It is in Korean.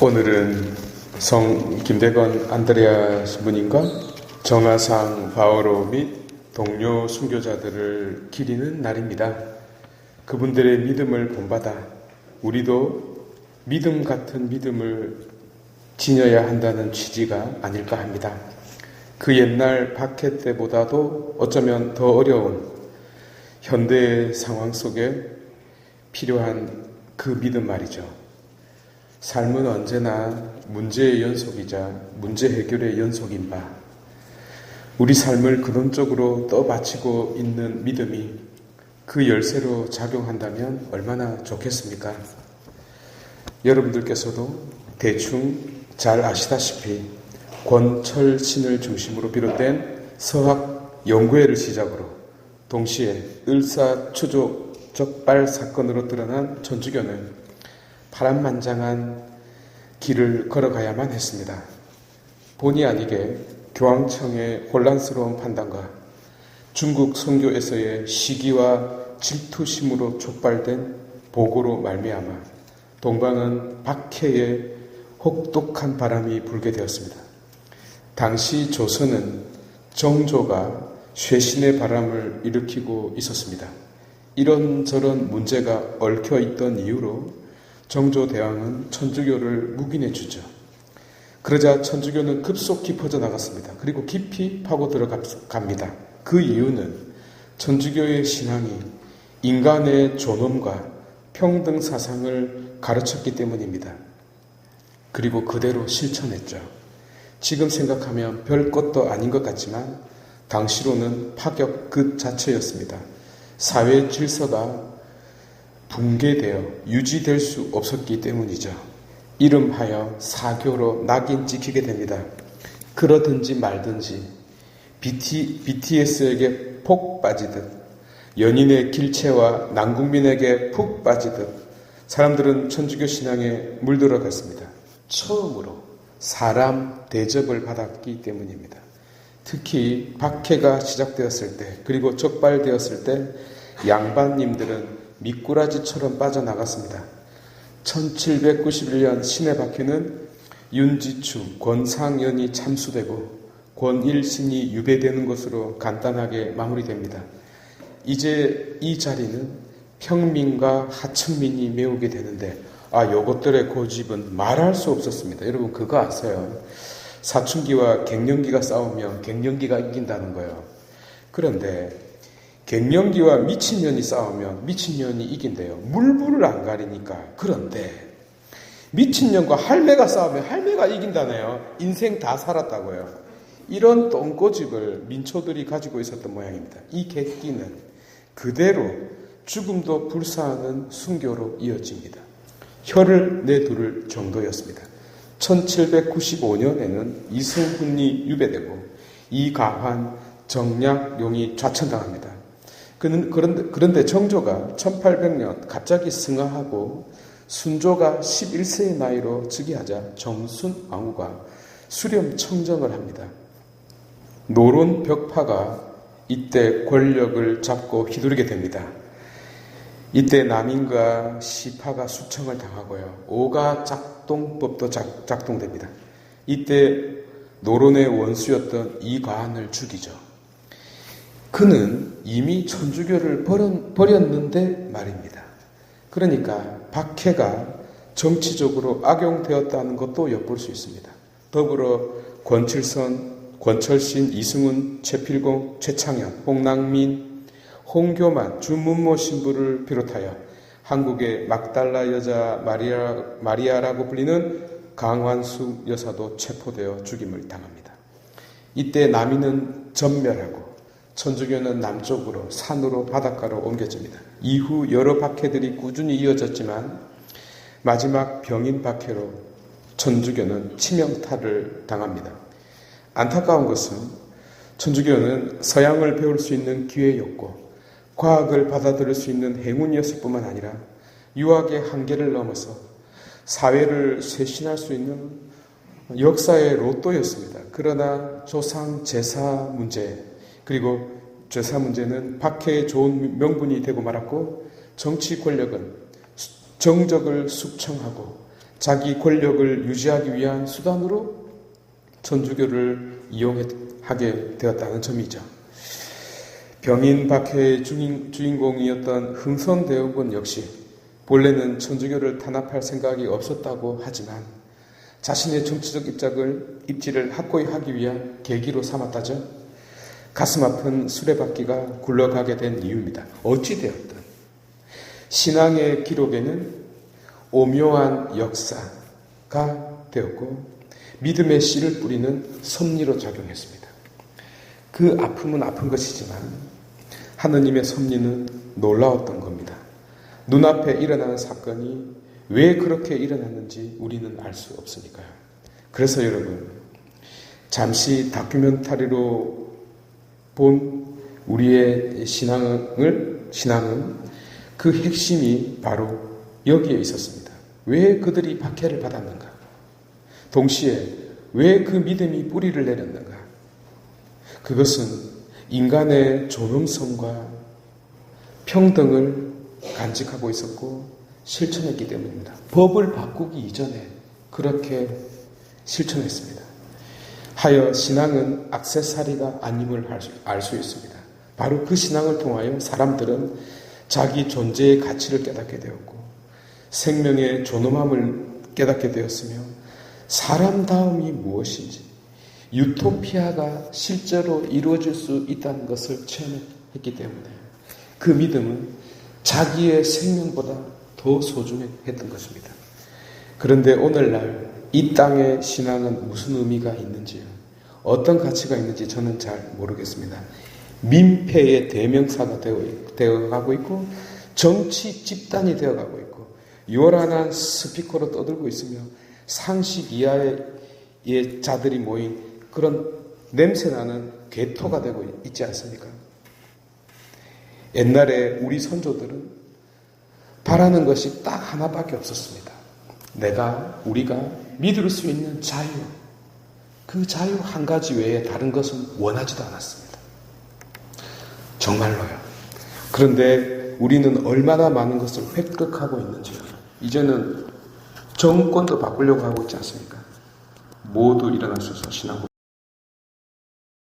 오늘은 성 김대건 안드레아 신부님과 정하상 바오로 및 동료 순교자들을 기리는 날입니다. 그분들의 믿음을 본받아 우리도 믿음 같은 믿음을 지녀야 한다는 취지가 아닐까 합니다. 그 옛날 박해 때보다도 어쩌면 더 어려운 현대의 상황 속에 필요한 그 믿음 말이죠. 삶은 언제나 문제의 연속이자 문제 해결의 연속인 바, 우리 삶을 근원적으로 떠받치고 있는 믿음이 그 열쇠로 작용한다면 얼마나 좋겠습니까? 여러분들께서도 대충 잘 아시다시피 권철 신을 중심으로 비롯된 서학 연구회를 시작으로 동시에 을사추조 적발 사건으로 드러난 전주교는 파란만장한 길을 걸어가야만 했습니다. 본의 아니게 교황청의 혼란스러운 판단과 중국 선교에서의 시기와 질투심으로 촉발된 보고로 말미암아 동방은 박해의 혹독한 바람이 불게 되었습니다. 당시 조선은 정조가 쇄신의 바람을 일으키고 있었습니다. 이런저런 문제가 얽혀 있던 이유로 정조 대왕은 천주교를 묵인해 주죠. 그러자 천주교는 급속히 퍼져나갔습니다. 그리고 깊이 파고 들어갑니다. 그 이유는 천주교의 신앙이 인간의 존엄과 평등 사상을 가르쳤기 때문입니다. 그리고 그대로 실천했죠. 지금 생각하면 별 것도 아닌 것 같지만 당시로는 파격 그 자체였습니다. 사회 질서가 붕괴되어 유지될 수 없었기 때문이죠. 이름하여 사교로 낙인 찍히게 됩니다. 그러든지 말든지 BT, BTS에게 폭 빠지듯 연인의 길체와 남국민에게 푹 빠지듯 사람들은 천주교 신앙에 물들어갔습니다. 처음으로 사람 대접을 받았기 때문입니다. 특히 박해가 시작되었을 때 그리고 적발되었을 때 양반님들은 미꾸라지처럼 빠져나갔습니다. 1791년 신의 바퀴는 윤지추, 권상연이 참수되고 권일신이 유배되는 것으로 간단하게 마무리됩니다. 이제 이 자리는 평민과 하층민이 메우게 되는데 아 요것들의 고집은 말할 수 없었습니다. 여러분 그거 아세요? 사춘기와 갱년기가 싸우면 갱년기가 이긴다는 거예요. 그런데 갱년기와 미친년이 싸우면 미친년이 이긴대요. 물불을 안 가리니까. 그런데 미친년과 할매가 싸우면 할매가 이긴다네요. 인생 다 살았다고요. 이런 똥꼬집을 민초들이 가지고 있었던 모양입니다. 이 객기는 그대로 죽음도 불사하는 순교로 이어집니다. 혀를 내두를 정도였습니다. 1795년에는 이승훈이 유배되고 이가환, 정략용이 좌천당합니다. 그런데, 그런데 정조가 1800년 갑자기 승하하고 순조가 11세의 나이로 즉위하자 정순 왕후가 수렴 청정을 합니다. 노론 벽파가 이때 권력을 잡고 휘두르게 됩니다. 이때 남인과 시파가 수청을 당하고요. 오가 작동법도 작, 작동됩니다. 이때 노론의 원수였던 이과한을 죽이죠. 그는 이미 천주교를 버렸는데 말입니다. 그러니까 박해가 정치적으로 악용되었다는 것도 엿볼 수 있습니다. 더불어 권칠선, 권철신, 이승훈, 최필공, 최창현, 홍낭민, 홍교만, 주문모 신부를 비롯하여 한국의 막달라 여자 마리아, 마리아라고 불리는 강환수 여사도 체포되어 죽임을 당합니다. 이때 남인은 전멸하고 천주교는 남쪽으로 산으로 바닷가로 옮겨집니다. 이후 여러 박해들이 꾸준히 이어졌지만 마지막 병인 박해로 천주교는 치명타를 당합니다. 안타까운 것은 천주교는 서양을 배울 수 있는 기회였고 과학을 받아들일 수 있는 행운이었을 뿐만 아니라 유학의 한계를 넘어서 사회를 쇄신할 수 있는 역사의 로또였습니다. 그러나 조상 제사 문제, 그리고 제사 문제는 박해의 좋은 명분이 되고 말았고 정치 권력은 정적을 숙청하고 자기 권력을 유지하기 위한 수단으로 천주교를 이용하게 되었다는 점이죠. 병인 박해의 주인, 주인공이었던 흥선대원군 역시 본래는 천주교를 탄압할 생각이 없었다고 하지만 자신의 정치적 입장을 입지를 확고히 하기 위한 계기로 삼았다죠. 가슴 아픈 수레바퀴가 굴러가게 된 이유입니다. 어찌되었든 신앙의 기록에는 오묘한 역사가 되었고 믿음의 씨를 뿌리는 섭리로 작용했습니다. 그 아픔은 아픈 것이지만 하느님의 섭리는 놀라웠던 겁니다. 눈앞에 일어나는 사건이 왜 그렇게 일어났는지 우리는 알 수 없으니까요. 그래서 여러분, 잠시 다큐멘터리로 본 우리의 신앙을, 신앙은 그 핵심이 바로 여기에 있었습니다. 왜 그들이 박해를 받았는가? 동시에 왜 그 믿음이 뿌리를 내렸는가? 그것은 인간의 존엄성과 평등을 간직하고 있었고 실천했기 때문입니다. 법을 바꾸기 이전에 그렇게 실천했습니다. 하여 신앙은 악세사리가 아님을 알수 있습니다. 바로 그 신앙을 통하여 사람들은 자기 존재의 가치를 깨닫게 되었고 생명의 존엄함을 깨닫게 되었으며 사람다움이 무엇인지 유토피아가 실제로 이루어질 수 있다는 것을 체험했기 때문에 그 믿음은 자기의 생명보다 더 소중했던 것입니다. 그런데 오늘날 이 땅의 신앙은 무슨 의미가 있는지요? 어떤 가치가 있는지 저는 잘 모르겠습니다. 민폐의 대명사가 되어, 가고 있고 정치 집단이 되어 가고 있고 요란한 스피커로 떠들고 있으며 상식 이하의 자들이 모인 그런 냄새나는 괴토가 되고 있지 않습니까? 옛날에 우리 선조들은 바라는 것이 딱 하나밖에 없었습니다. 내가, 우리가 믿을 수 있는 자유. 그 자유 한 가지 외에 다른 것은 원하지도 않았습니다. 정말로요. 그런데 우리는 얼마나 많은 것을 획득하고 있는지요. 이제는 정권도 바꾸려고 하고 있지 않습니까? 모두 일어나셔서 신앙